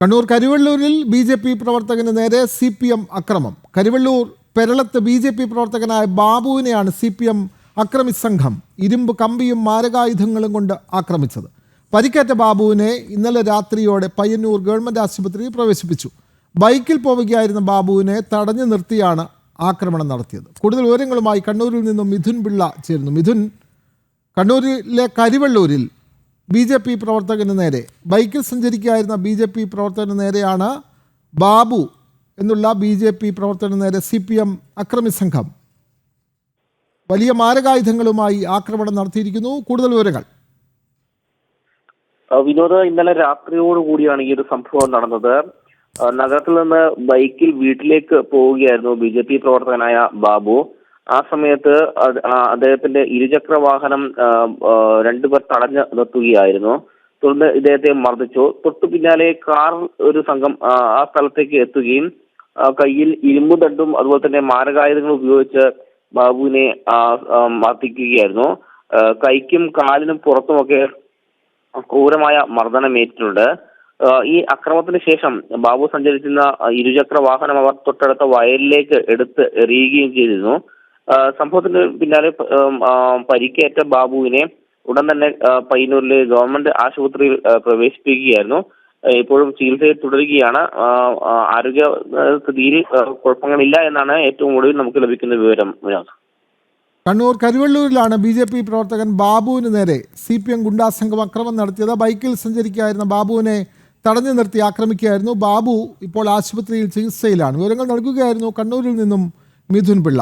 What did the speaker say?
കണ്ണൂർ കരുവള്ളൂരിൽ B J P പ്രവർത്തകന് നേരെ സി പി എം അക്രമം. കരുവള്ളൂർ പെരളത്ത് ബി ജെ പി പ്രവർത്തകനായ ബാബുവിനെയാണ് സി പി എം അക്രമി സംഘം ഇരുമ്പ് കമ്പിയും മാരകായുധങ്ങളും കൊണ്ട് ആക്രമിച്ചത്. പരിക്കേറ്റ ബാബുവിനെ ഇന്നലെ രാത്രിയോടെ പയ്യന്നൂർ ഗവൺമെന്റ് ആശുപത്രിയിൽ പ്രവേശിപ്പിച്ചു. ബൈക്കിൽ പോവുകയായിരുന്ന ബാബുവിനെ തടഞ്ഞു നിർത്തിയാണ് ആക്രമണം നടത്തിയത്. കൂടുതൽ വിവരങ്ങളുമായി കണ്ണൂരിൽ നിന്നും മിഥുൻ പിള്ള ചേരുന്നു. മിഥുൻ കണ്ണൂരിലെ കരിവള്ളൂരിൽ ബി ജെ പി പ്രവർത്തകന് നേരെ. ബൈക്കിൽ സഞ്ചരിക്കുകയായിരുന്ന ബി ജെ പി പ്രവർത്തകന് നേരെയാണ് ബാബു എന്നുള്ള ബി ജെ പി പ്രവർത്തകന് നേരെ സി പി എം അക്രമി സംഘം. വലിയ മാരകായുധങ്ങളുമായി ആക്രമണം നടത്തിയിരിക്കുന്നു. കൂടുതൽ വിവരങ്ങൾ. വിനോദ ഇന്നലെ രാത്രിയോട് കൂടിയാണ് ഈ ഒരു സംഭവം നടന്നത്. നഗരത്തിൽ നിന്ന് ബൈക്കിൽ വീട്ടിലേക്ക് പോവുകയായിരുന്നു ബി ജെ പി പ്രവർത്തകനായ ബാബു. ആ സമയത്ത് അദ്ദേഹത്തിന്റെ ഇരുചക്ര വാഹനം രണ്ടുപേർ തടഞ്ഞു നിർത്തുകയായിരുന്നു തുടർന്ന് ഇദ്ദേഹത്തെ മർദ്ദിച്ചു. തൊട്ടു പിന്നാലെ കാർ ഒരു സംഘം ആ, സ്ഥലത്തേക്ക് എത്തുകയും കയ്യിൽ ഇരുമ്പ് തണ്ടും അതുപോലെ തന്നെ മാരകായുധങ്ങൾ ഉപയോഗിച്ച് ബാബുവിനെ മർദ്ദിക്കുകയായിരുന്നു. കൈക്കും കാലിനും പുറത്തുമൊക്കെ ക്രൂരമായ മർദ്ദനമേറ്റിട്ടുണ്ട് ഈ അക്രമത്തിന് ശേഷം ബാബു സഞ്ചരിച്ചിരുന്ന ഇരുചക്ര വാഹനം അവർ തൊട്ടടുത്ത വയലിലേക്ക് എടുത്ത് എറിയുകയും ചെയ്തിരുന്നു. സംഭവത്തിന് പിന്നാലെ പരിക്കേറ്റ ബാബുവിനെ ഉടൻ തന്നെ പയ്യന്നൂരിലെ ഗവൺമെന്റ് ആശുപത്രിയിൽ പ്രവേശിപ്പിക്കുകയായിരുന്നു. ഇപ്പോഴും ചികിത്സയിൽ തുടരുകയാണ്. ആരോഗ്യ സ്ഥിതിയിൽ കുഴപ്പങ്ങളില്ല എന്നാണ് ഏറ്റവും ഒടുവിൽ നമുക്ക് ലഭിക്കുന്ന വിവരം വിനോദ് കണ്ണൂർ കരുവള്ളൂരിലാണ് ബി ജെ പി പ്രവർത്തകൻ ബാബുവിന് നേരെ സി പി എം ഗുണ്ടാസംഘം അക്രമം നടത്തിയത്. ബൈക്കിൽ സഞ്ചരിക്കുകയായിരുന്ന ബാബുവിനെ തടഞ്ഞു നിർത്തി ആക്രമിക്കുകയായിരുന്നു. ബാബു ഇപ്പോൾ ആശുപത്രിയിൽ ചികിത്സയിലാണ്. വിവരങ്ങൾ നൽകുകയായിരുന്നു കണ്ണൂരിൽ നിന്നും മിഥുൻ പിള്ള.